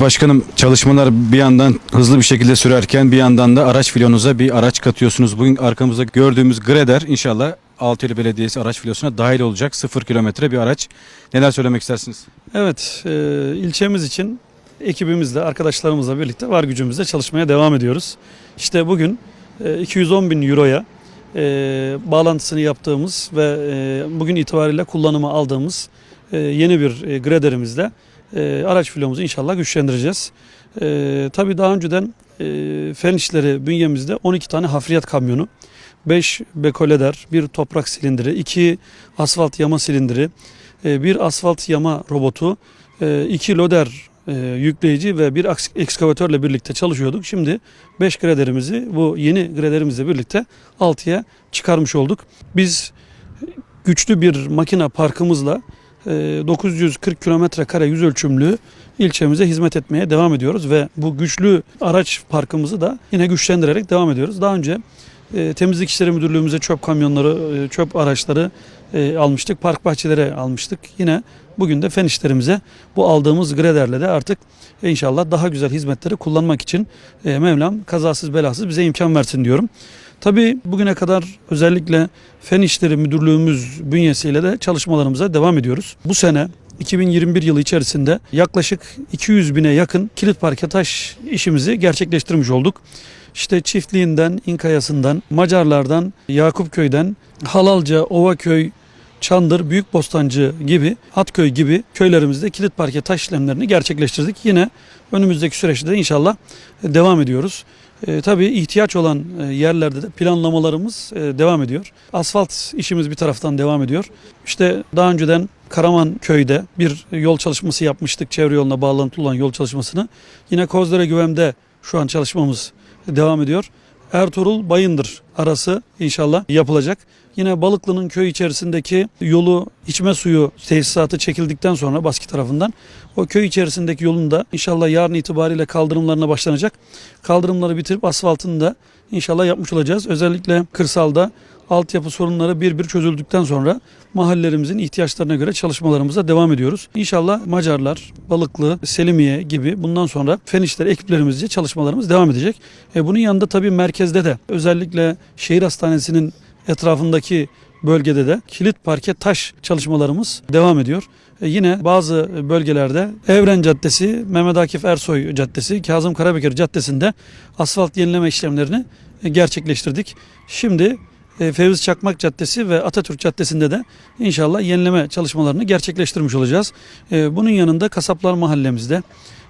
Başkanım çalışmalar bir yandan hızlı bir şekilde sürerken bir yandan da araç filonuza bir araç katıyorsunuz. Bugün arkamızda gördüğümüz Greder inşallah Altıyeli Belediyesi araç filosuna dahil olacak 0 kilometre bir araç. Neler söylemek istersiniz? Evet, e, ilçemiz için ekibimizle, arkadaşlarımızla birlikte var gücümüzle çalışmaya devam ediyoruz. İşte bugün e, 210 bin euroya e, bağlantısını yaptığımız ve e, bugün itibariyle kullanıma aldığımız yeni bir e, graderimizle e, araç filomuzu inşallah güçlendireceğiz. E, tabii daha önceden e, fen işleri bünyemizde 12 tane hafriyat kamyonu, 5 bekoleder, bir toprak silindiri, 2 asfalt yama silindiri, e, bir asfalt yama robotu, e, iki loder e, yükleyici ve bir ekskavatörle birlikte çalışıyorduk. Şimdi 5 graderimizi bu yeni graderimizle birlikte 6'ya çıkarmış olduk. Biz güçlü bir makine parkımızla e, 940 kilometre kare yüz ölçümlü ilçemize hizmet etmeye devam ediyoruz ve bu güçlü araç parkımızı da yine güçlendirerek devam ediyoruz. Daha önce e, Temizlik İşleri Müdürlüğümüze çöp kamyonları, e, çöp araçları e, almıştık. Park bahçelere almıştık. Yine bugün de fen işlerimize bu aldığımız graderle de artık inşallah daha güzel hizmetleri kullanmak için Mevlam kazasız belasız bize imkan versin diyorum. Tabii bugüne kadar özellikle Fen İşleri Müdürlüğümüz bünyesiyle de çalışmalarımıza devam ediyoruz. Bu sene 2021 yılı içerisinde yaklaşık 200 bine yakın kilit parke taş işimizi gerçekleştirmiş olduk. İşte çiftliğinden, İnkayası'ndan, Macarlardan, Yakupköy'den, Halalca, Ovaköy, Çandır, Büyükbostancı gibi, Hatköy gibi köylerimizde kilit parke taş işlemlerini gerçekleştirdik. Yine önümüzdeki süreçte de inşallah devam ediyoruz. E, tabii ihtiyaç olan e, yerlerde de planlamalarımız e, devam ediyor. Asfalt işimiz bir taraftan devam ediyor. İşte daha önceden Karaman köyde bir yol çalışması yapmıştık. Çevre yoluna bağlantılı olan yol çalışmasını. Yine Kozdere Güvem'de şu an çalışmamız devam ediyor. Ertuğrul Bayındır arası inşallah yapılacak. Yine Balıklı'nın köy içerisindeki yolu içme suyu tesisatı çekildikten sonra Baski tarafından o köy içerisindeki yolun da inşallah yarın itibariyle kaldırımlarına başlanacak. Kaldırımları bitirip asfaltını da inşallah yapmış olacağız. Özellikle kırsalda altyapı sorunları bir bir çözüldükten sonra mahallelerimizin ihtiyaçlarına göre çalışmalarımıza devam ediyoruz. İnşallah Macarlar, Balıklı, Selimiye gibi bundan sonra fen işleri ekiplerimizce çalışmalarımız devam edecek. E bunun yanında tabii merkezde de özellikle şehir hastanesinin etrafındaki bölgede de kilit parke taş çalışmalarımız devam ediyor. E yine bazı bölgelerde Evren Caddesi, Mehmet Akif Ersoy Caddesi, Kazım Karabekir Caddesi'nde asfalt yenileme işlemlerini gerçekleştirdik. Şimdi Fevzi Çakmak Caddesi ve Atatürk Caddesi'nde de inşallah yenileme çalışmalarını gerçekleştirmiş olacağız. E, Bunun yanında Kasaplar Mahallemizde,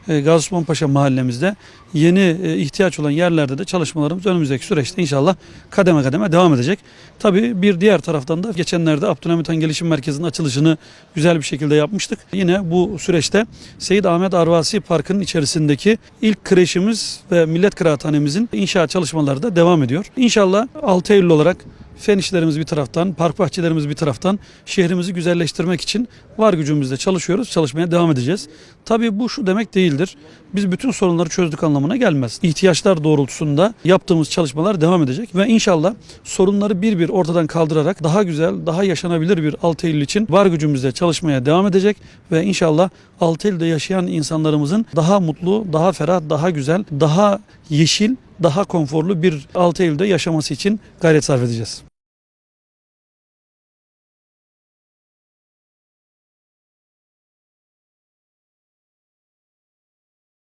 e, Gazi Osman Paşa mahallemizde yeni e, ihtiyaç olan yerlerde de çalışmalarımız önümüzdeki süreçte inşallah kademe kademe devam edecek. Tabii bir diğer taraftan da geçenlerde Abdülhamit Han Gelişim Merkezi'nin açılışını güzel bir şekilde yapmıştık. Yine bu süreçte Seyit Ahmet Arvasi Parkı'nın içerisindeki ilk kreşimiz ve millet kıraathanemizin inşaat çalışmaları da devam ediyor. İnşallah 6 Eylül olarak fen işlerimiz bir taraftan, park bahçelerimiz bir taraftan şehrimizi güzelleştirmek için var gücümüzle çalışıyoruz, çalışmaya devam edeceğiz. Tabii bu şu demek değildir. Biz bütün sorunları çözdük anlamına gelmez. İhtiyaçlar doğrultusunda yaptığımız çalışmalar devam edecek ve inşallah sorunları bir bir ortadan kaldırarak daha güzel, daha yaşanabilir bir 6 Eylül için var gücümüzle çalışmaya devam edecek ve inşallah 6 Eylül'de yaşayan insanlarımızın daha mutlu, daha ferah, daha güzel, daha yeşil, daha konforlu bir 6 Eylül'de yaşaması için gayret sarf edeceğiz.